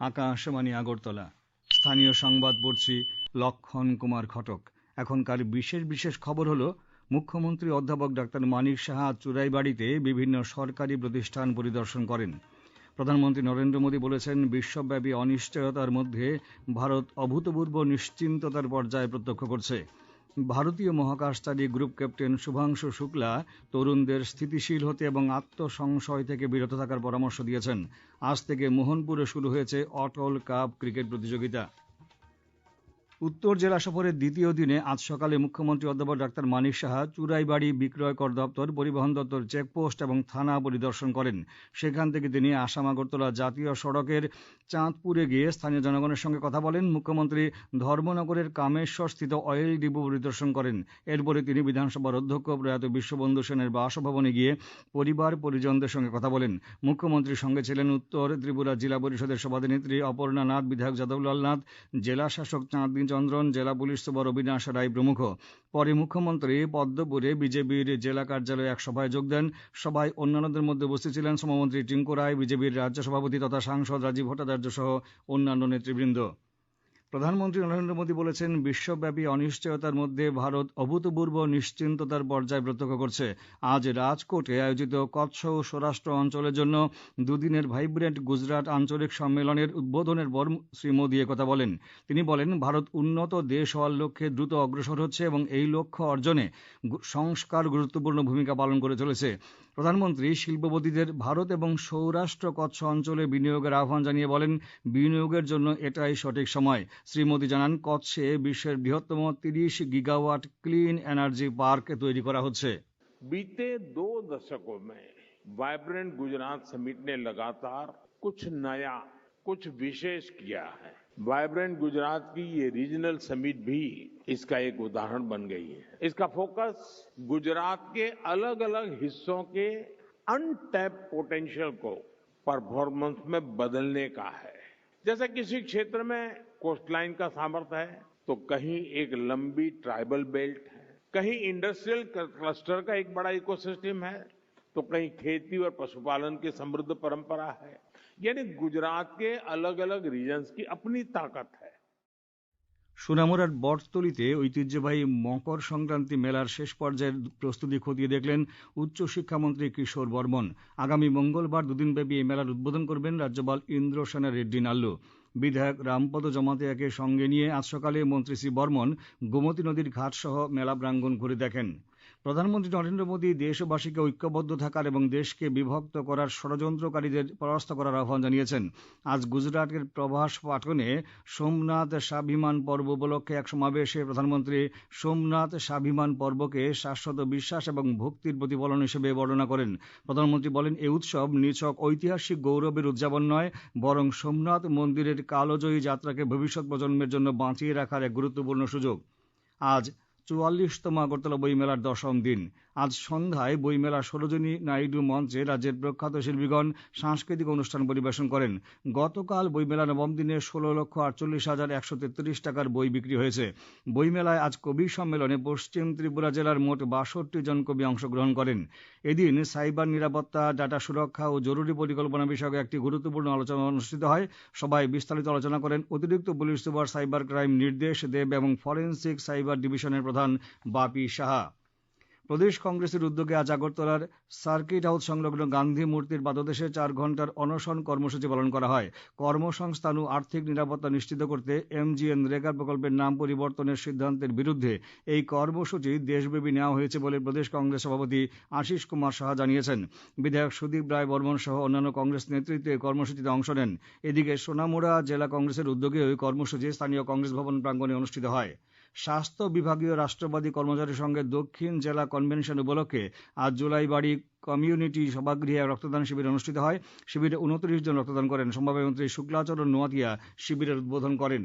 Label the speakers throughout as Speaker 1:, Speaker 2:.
Speaker 1: আকাশবাণী আগরতলা। স্থানীয় সংবাদ পড়ছি লক্ষণ কুমার ঘটক এখনকার বিশেষ বিশেষ খবর হলো, মুখ্যমন্ত্রী অধ্যাপক ডাক্তার মানিক সাহা চুরাইবাড়িতে বিভিন্ন সরকারি প্রতিষ্ঠান পরিদর্শন করেন। প্রধানমন্ত্রী নরেন্দ্র মোদী বলেছেন, বিশ্বব্যাপী অনিশ্চয়তার মধ্যে ভারত অভূতপূর্ব নিশ্চিন্ততার পর্যায়ে প্রত্যক্ষ করছে। ভারতীয় মহাকাশচারী গ্রুপ ক্যাপ্টেন শুভাংশু শুক্লা তরুণদের স্থিতিশীল হতে এবং আত্মসংশয় থেকে বিরত থাকার পরামর্শ দিয়েছেন। আজ থেকে মোহনপুরে শুরু হয়েছে অটল কাপ ক্রিকেট প্রতিযোগিতা। উত্তর জেলা সফরের দ্বিতীয় দিনে আজ সকালে মুখ্যমন্ত্রী অধ্যাপক ডাক্তার মানিক সাহা চুরাইবাড়ি বিক্রয় কর দপ্তর, পরিবহন দপ্তর চেকপোস্ট এবং থানা পরিদর্শন করেন। সেখান থেকে তিনি আসাম আগরতলা জাতীয় সড়কের চাঁদপুরে গিয়ে স্থানীয় জনগণের সঙ্গে কথা বলেন মুখ্যমন্ত্রী ধর্মনগরের কামেশ্বর স্থিত অয়েল ডিপো পরিদর্শন করেন। এরপরে তিনি বিধানসভার অধ্যক্ষ প্রয়াত বিশ্ববন্ধু সেনের বাসভবনে গিয়ে পরিবার পরিজনদের সঙ্গে কথা বলেন। মুখ্যমন্ত্রীর সঙ্গে ছিলেন উত্তর ত্রিপুরা জেলা পরিষদের সভাধিনেত্রী অপর্ণা নাথ, বিধায়ক যাদবলাল নাথ, জেলা শাসক চাঁদদিন চন্দ্রন, জেলা পুলিশ সুপার অবিনাশ রায় প্রমুখ। পরে মুখ্যমন্ত্রী পদ্মপুরে বিজেপির জেলা কার্যালয়ে এক সভায় যোগ দেন। সভায় অন্যান্যদের মধ্যে উপস্থিত ছিলেন শ্রমমন্ত্রী টিঙ্কু রায়, বিজেপির রাজ্য সভাপতি তথা সাংসদ রাজীব ভট্টাচার্য সহ অন্যান্য নেতৃবৃন্দ। প্রধানমন্ত্রী নরেন্দ্র মোদী বলেছেন, বিশ্বব্যাপী অনিশ্চয়তার মধ্যে ভারত অভূতপূর্ব নিশ্চিন্ততার পর্যায় প্রত্যক্ষ করছে। আজ রাজকোটে আয়োজিত কচ্ছ ও স্বরাষ্ট্র অঞ্চলের জন্য দুদিনের ভাইব্রেন্ট গুজরাট আঞ্চলিক সম্মেলনের উদ্বোধনের পর শ্রী মোদী কথা বলেন। তিনি বলেন, ভারত উন্নত দেশ হওয়ার লক্ষ্যে দ্রুত অগ্রসর হচ্ছে এবং এই লক্ষ্য অর্জনে সংস্কার গুরুত্বপূর্ণ ভূমিকা পালন করে চলেছে। প্রধানমন্ত্রী শিল্পপতিদের ভারত এবং সৌরাষ্ট্র কচ্ছ অঞ্চলে বিনিয়োগের আহ্বান জানিয়ে বলেন, বিনিয়োগের জন্য এটাই সঠিক সময়। শ্রী মোদী জানান কচ্ছে বিশ্বের বৃহত্তম তিরিশ গিগাওয়াট ক্লিন এনার্জি পার্ক তৈরি করা হচ্ছে
Speaker 2: बीते दो दशकों में वाइब्रेंट गुजरात समिट ने लगातार कुछ नया कुछ विशेष किया है वाइब्रेंट गुजरात की ये रीजनल समिट भी इसका एक उदाहरण बन गई है इसका फोकस गुजरात के अलग अलग हिस्सों के अनटैप पोटेंशियल को परफॉर्मेंस में बदलने का है जैसे किसी क्षेत्र में कोस्टलाइन का सामर्थ्य है तो कहीं एक लंबी ट्राइबल बेल्ट है कहीं इंडस्ट्रियल क्लस्टर का एक बड़ा इकोसिस्टम है तो कहीं खेती और पशुपालन की समृद्ध परंपरा है यानी गुजरात के अलग अलग रीजन्स की अपनी ताकत है
Speaker 1: সুনামুরার বটতলিতে ঐতিহ্যবাহী মকর সংক্রান্তি মেলার শেষ পর্যায়ের প্রস্তুতি খতিয়ে দেখলেন উচ্চশিক্ষামন্ত্রী কিশোর বর্মন আগামী মঙ্গলবার দুদিনব্যাপী এই মেলার উদ্বোধন করবেন রাজ্যপাল ইন্দ্রসেনা রেড্ডি নাল্লু বিধায়ক রামপদ জমাতিয়াকে সঙ্গে নিয়ে আজ সকালে মন্ত্রী শ্রী বর্মন গোমতী নদীর ঘাট সহ মেলা প্রাঙ্গন ঘুরে দেখেন। প্রধানমন্ত্রী নরেন্দ্র মোদী দেশবাসীকে ঐক্যবদ্ধ থাকার এবং দেশকে বিভক্ত করার ষড়যন্ত্রকারীদের পরাস্ত করার আহ্বান জানিয়েছেন। আজ গুজরাটের প্রভাস পাটনে সোমনাথ স্বাভিমান পর্ব উপলক্ষে এক সমাবেশে প্রধানমন্ত্রী সোমনাথ স্বাভিমান পর্বকে শাশ্বত বিশ্বাস এবং ভক্তির প্রতিফলন হিসেবে বর্ণনা করেন। প্রধানমন্ত্রী বলেন এই উৎসব নিছক ঐতিহাসিক গৌরবের উদযাপন নয়, বরং সোমনাথ মন্দিরের কালজয়ী যাত্রাকে ভবিষ্যৎ প্রজন্মের জন্য বাঁচিয়ে রাখার এক গুরুত্বপূর্ণ সুযোগ। আজ চুয়াল্লিশতম আগরতলা বইমেলার দশম দিন। আজ সন্ধ্যায় বইমেলা সরোজিনী নাইডু মঞ্চে রাজ্যের প্রখ্যাত শিল্পীগণ সাংস্কৃতিক অনুষ্ঠান পরিবেশন করেন। গতকাল বইমেলা নবম দিনে ষোলো লক্ষ আটচল্লিশ হাজার একশো তেত্রিশ টাকার বই বিক্রি হয়েছে। বইমেলায় আজ কবি সম্মেলনে পশ্চিম ত্রিপুরা জেলার মোট বাষট্টি জন কবি অংশগ্রহণ করেন। এদিন সাইবার নিরাপত্তা, ডাটা সুরক্ষা ও জরুরি পরিকল্পনা বিষয়ক একটি গুরুত্বপূর্ণ আলোচনা অনুষ্ঠিত হয়। সবাই বিস্তারিত আলোচনা করেন অতিরিক্ত পুলিশ সুপার, সাইবার ক্রাইম নির্দেশ দেব এবং ফরেন্সিক সাইবার ডিভিশনের প্রধান বাপি সাহা। প্রদেশ কংগ্রেসের উদ্যোগে আজ আগরতলার সার্কিট হাউস সংলগ্ন গান্ধী মূর্তির পাদদেশে চার ঘণ্টার অনশন কর্মসূচি পালন করা হয়। কর্মসংস্থান ও আর্থিক নিরাপত্তা নিশ্চিত করতে এমজিএন রেগা প্রকল্পের নাম পরিবর্তনের সিদ্ধান্তের বিরুদ্ধে এই কর্মসূচি দেশব্যাপী নেওয়া হয়েছে বলে প্রদেশ কংগ্রেস সভাপতি আশিস কুমার সাহা জানিয়েছেন। বিধায়ক সুদীপ রায় বর্মন সহ অন্যান্য কংগ্রেস নেতৃত্বে কর্মসূচিতে অংশ নেন। এদিকে সোনামুড়া জেলা কংগ্রেসের উদ্যোগে ওই কর্মসূচি স্থানীয় কংগ্রেস ভবন প্রাঙ্গণে অনুষ্ঠিত হয়। স্বাস্থ্য বিভাগীয় রাষ্ট্রবাদী কর্মচারীর সঙ্গে দক্ষিণ জেলা কনভেনশন উপলক্ষে আজ জুলাইবাড়ি কমিউনিটি সভাগৃহে রক্তদান শিবির অনুষ্ঠিত হয়। শিবিরে উনত্রিশ জন রক্তদান করেন। সমবায় মন্ত্রী শুক্লাচরণ নোয়াতিয়া শিবিরের উদ্বোধন করেন।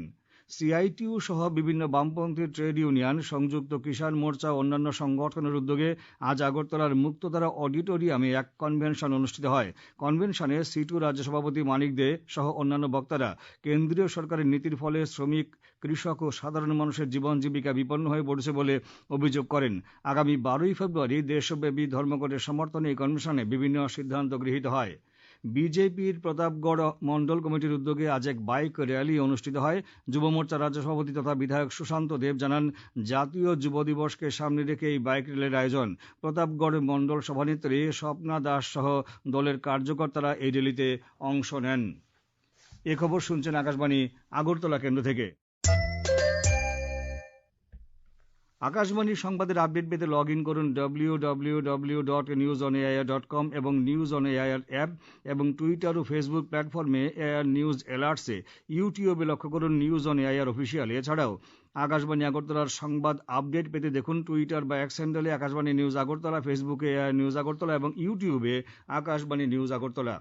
Speaker 1: সিআইটিউ সহ বিভিন্ন বামপন্থী ট্রেড ইউনিয়ন, সংযুক্ত কিষাণ মোর্চা ও অন্যান্য সংগঠনের উদ্যোগে আজ আগরতলার মুক্তধারা অডিটোরিয়ামে এক কনভেনশন অনুষ্ঠিত হয়। কনভেনশনে সিটু রাজ্য সভাপতি মানিক দে সহ অন্যান্য বক্তারা কেন্দ্রীয় সরকারের নীতির ফলে শ্রমিক, কৃষক ও সাধারণ মানুষের জীবন জীবিকা বিপন্ন হয়ে পড়েছে বলে অভিযোগ করেন। আগামী বারোই ফেব্রুয়ারি দেশব্যাপী ধর্মঘটের সমর্থনে এই কনভেনশনে বিভিন্ন সিদ্ধান্ত গৃহীত হয়। বিজেপির প্রতাপগড় মন্ডল কমিটির উদ্যোগে আজ এক বাইক র্যালি অনুষ্ঠিত হয়। যুব মোর্চার রাজ্য সভাপতি তথা বিধায়ক সুশান্ত দেব জানান, জাতীয় যুব দিবসকে সামনে রেখে এই বাইক র্যালির আয়োজন। প্রতাপগড় মন্ডল সভানেত্রী স্বপ্না দাস সহ দলের কার্যকর্তারা এই র্যালিতে অংশ নেন। এ খবর শুনছেন আকাশবাণী, আগরতলা কেন্দ্র থেকে। আকাশবাণী সংবাদের আপডেট পেতে লগ ইন করুন W W W dot news on AIR dot com এবং নিউজ অন এআইআর অ্যাপ এবং টুইটার ও ফেসবুক প্ল্যাটফর্মে এআইআর নিউজ অ্যালার্টসে ইউটিউবে লক্ষ্য করুন নিউজ অন এআইআর অফিসিয়াল এছাড়াও, আকাশবাণী আগরতলার সংবাদ আপডেট পেতে দেখুন টুইটার বা এক্স হ্যান্ডেলে আকাশবাণী নিউজ আগরতলা ফেসবুকে এআইআর নিউজ আগরতলা এবং ইউটিউবে আকাশবাণী নিউজ আগরতলা।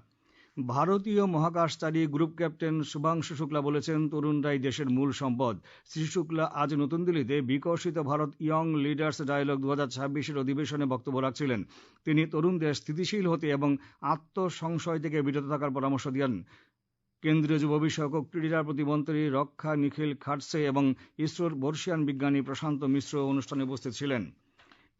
Speaker 1: ভারতীয় মহাকাশচারী গ্রুপ ক্যাপ্টেন শুভাংশু শুক্লা বলেছেন, তরুণরাই দেশের মূল সম্পদ। শ্রী শুক্লা আজ নতুন দিল্লিতে বিকশিত ভারত ইয়ং লিডার্স ডায়ালগ দু হাজার অধিবেশনে বক্তব্য রাখছিলেন। তিনি তরুণদের স্থিতিশীল হতে এবং আত্মসংশয় থেকে বিরত থাকার পরামর্শ দেন। কেন্দ্রীয় যুব বিষয়ক ক্রীড়া প্রতিমন্ত্রী রক্ষা নিখিল খাটসে এবং ইসরোর বর্ষিয়ান বিজ্ঞানী প্রশান্ত মিশ্র অনুষ্ঠানে উপস্থিত ছিলেন।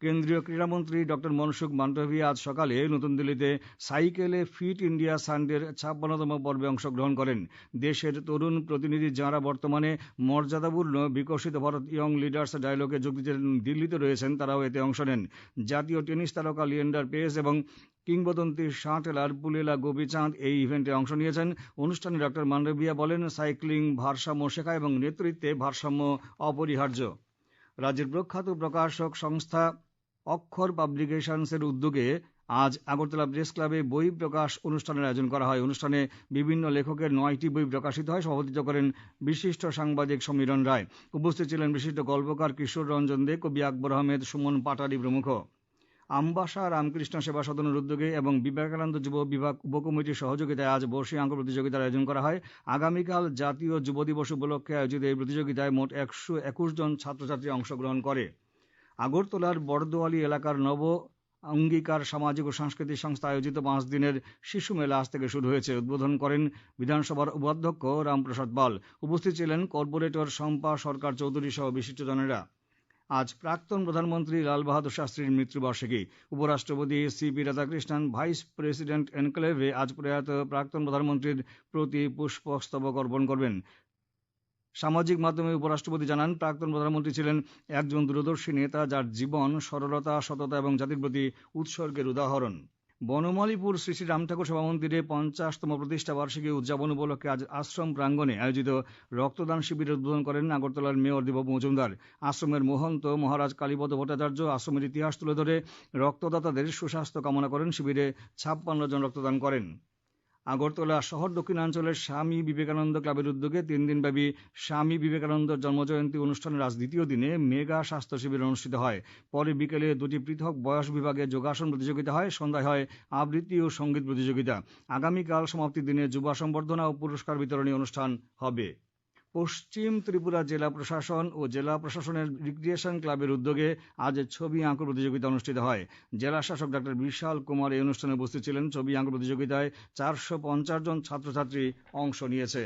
Speaker 1: কেন্দ্রীয় ক্রীড়ামন্ত্রী ডক্টর মনসুখ মান্ডভিয়া আজ সকালে নতুন দিল্লিতে সাইকেলে ফিট ইন্ডিয়া সানডের ছাপ্পান্নতম পর্বে অংশগ্রহণ করেন। দেশের তরুণ প্রতিনিধি যাঁরা বর্তমানে মর্যাদাপূর্ণ, বিকশিত ভারত ইয়ং লিডার্স ডায়ালগে যোগ দিতে দিল্লিতে রয়েছেন, তারাও এতে অংশ নেন। জাতীয় টেনিস তারকা লিয়েন্ডার পেস এবং কিংবদন্তি শাঁটেলার পুলেলা গোপীচাঁদ এই ইভেন্টে অংশ নিয়েছেন। অনুষ্ঠানে ডক্টর মান্ডভিয়া বলেন, সাইক্লিং ভারসাম্য শেখা এবং নেতৃত্বে ভারসাম্য অপরিহার্য। রাজ্যের প্রখ্যাত প্রকাশক সংস্থা অক্ষর পাবলিকেশনসের উদ্যোগে আজ আগরতলা প্রেস ক্লাবে বই প্রকাশ অনুষ্ঠানের আয়োজন করা হয়। অনুষ্ঠানে বিভিন্ন লেখকের নয়টি বই প্রকাশিত হয়। সভাপতিত্ব করেন বিশিষ্ট সাংবাদিক সমীরণ রায়। উপস্থিত ছিলেন বিশিষ্ট গল্পকার কিশোর রঞ্জন দে, কবি আকবর আহমেদ, সুমন পাটারি প্রমুখ। আমবাসা রামকৃষ্ণ সেবা সদনের উদ্যোগে এবং বিবেকানন্দ যুব বিভাগ উপকমিটির সহযোগিতায় আজ বর্ষী অঙ্ক প্রতিযোগিতার আয়োজন করা হয়। আগামীকাল জাতীয় যুব দিবস উপলক্ষে আয়োজিত এই প্রতিযোগিতায় মোট একশো একুশ জন ছাত্রছাত্রী অংশগ্রহণ করে। আগরতলার বড়দোয়ালি এলাকার নব অঙ্গীকার সামাজিক ও সাংস্কৃতিক সংস্থা আয়োজিত পাঁচ দিনের শিশু মেলা আজ থেকে শুরু হয়েছে। উদ্বোধন করেন বিধানসভার উপাধ্যক্ষ রামপ্রসাদ পাল। উপস্থিত ছিলেন কর্পোরেটর শম্পা সরকার চৌধুরী সহ বিশিষ্টজনেরা আজ প্রাক্তন প্রধানমন্ত্রী লাল বাহাদুর শাস্ত্রীর মৃত্যুবার্ষিকী। উপরাষ্ট্রপতি C P Radhakrishnan, vice president এনক্লেভে আজ প্রয়াত প্রাক্তন প্রধানমন্ত্রীর প্রতি পুষ্পস্তবক অর্পণ করবেন। সামাজিক মাধ্যমে উপরাষ্ট্রপতি জানান, প্রাক্তন প্রধানমন্ত্রী ছিলেন একজন দূরদর্শী নেতা যার জীবন, সরলতা, সততা এবং জাতির প্রতি উৎসর্গের উদাহরণ। বনমালীপুর শ্রী শ্রী রামঠাকুর সভা মন্দিরে পঞ্চাশতম প্রতিষ্ঠা বার্ষিকী উদযাপন উপলক্ষে আজ আশ্রম প্রাঙ্গণে আয়োজিত রক্তদান শিবিরের উদ্বোধন করেন আগরতলার মেয়র দীপক মজুমদার। আশ্রমের মহন্ত মহারাজ কালীপদ ভট্টাচার্য আশ্রমের ইতিহাস তুলে ধরে রক্তদাতাদের সুস্বাস্থ্য কামনা করেন শিবিরে ছাপ্পান্ন জন রক্তদান করেন। আগরতলা শহর দক্ষিণাঞ্চলের স্বামী বিবেকানন্দ ক্লাবের উদ্যোগে তিন দিনব্যাপী স্বামী বিবেকানন্দ জন্মজয়ন্তী অনুষ্ঠানের আজ দ্বিতীয় দিনে মেগা স্বাস্থ্য শিবির অনুষ্ঠিত হয়। পরে বিকেলে দুটি পৃথক বয়স বিভাগে যোগাসন প্রতিযোগিতা হয়, সন্ধ্যায় হয় আবৃত্তি ও সংগীত প্রতিযোগিতা। আগামীকাল সমাপ্তির দিনে যুবা সম্বর্ধনা ও পুরস্কার বিতরণী অনুষ্ঠান হবে। পশ্চিম ত্রিপুরা জেলা প্রশাসন ও জেলা প্রশাসনের রিক্রিয়েশন ক্লাবের উদ্যোগে আজ ছবি আঁকো প্রতিযোগিতা অনুষ্ঠিত হয়। জেলা শাসক ডাক্তার বিশাল কুমার এই অনুষ্ঠানে উপস্থিত ছিলেন। ছবি আঁকো প্রতিযোগিতায় চারশো পঞ্চাশ জন ছাত্রছাত্রী অংশ নিয়েছে।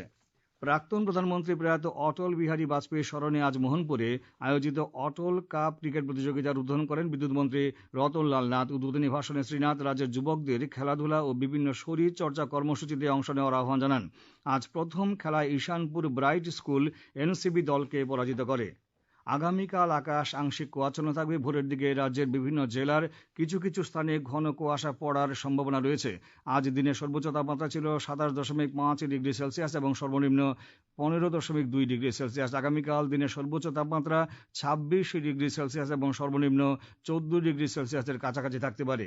Speaker 1: প্রাক্তন প্রধানমন্ত্রী প্রয়াত অটল বিহারী বাজপেয়ীর স্মরণে আজ মোহনপুরে আয়োজিত অটল কাপ ক্রিকেট প্রতিযোগিতার উদ্বোধন করেন বিদ্যুৎ মন্ত্রী রতনলাল নাথ। উদ্বোধনী ভাষণে শ্রীনাথ রাজ্যের যুবকদের খেলাধুলা ও বিভিন্ন শরীর চর্চা কর্মসূচিতে অংশ নেওয়ার আহ্বান জানান। আজ প্রথম খেলায় ঈশানপুর ব্রাইট স্কুল এনসিবি দলকে পরাজিত করে। আগামীকাল আকাশ আংশিক কুয়াচ্ছন্ন থাকবে। ভোরের দিকে রাজ্যের বিভিন্ন জেলার কিছু কিছু স্থানে ঘন কুয়াশা পড়ার সম্ভাবনা রয়েছে। আজ দিনের সর্বোচ্চ তাপমাত্রা ছিল সাতাশ দশমিক পাঁচ ডিগ্রি সেলসিয়াস এবং সর্বনিম্ন পনেরো দশমিক দুই ডিগ্রি সেলসিয়াস। আগামীকাল দিনের সর্বোচ্চ তাপমাত্রা ছাব্বিশ ডিগ্রি সেলসিয়াস এবং সর্বনিম্ন চোদ্দ ডিগ্রি সেলসিয়াসের কাছাকাছি থাকতে পারে।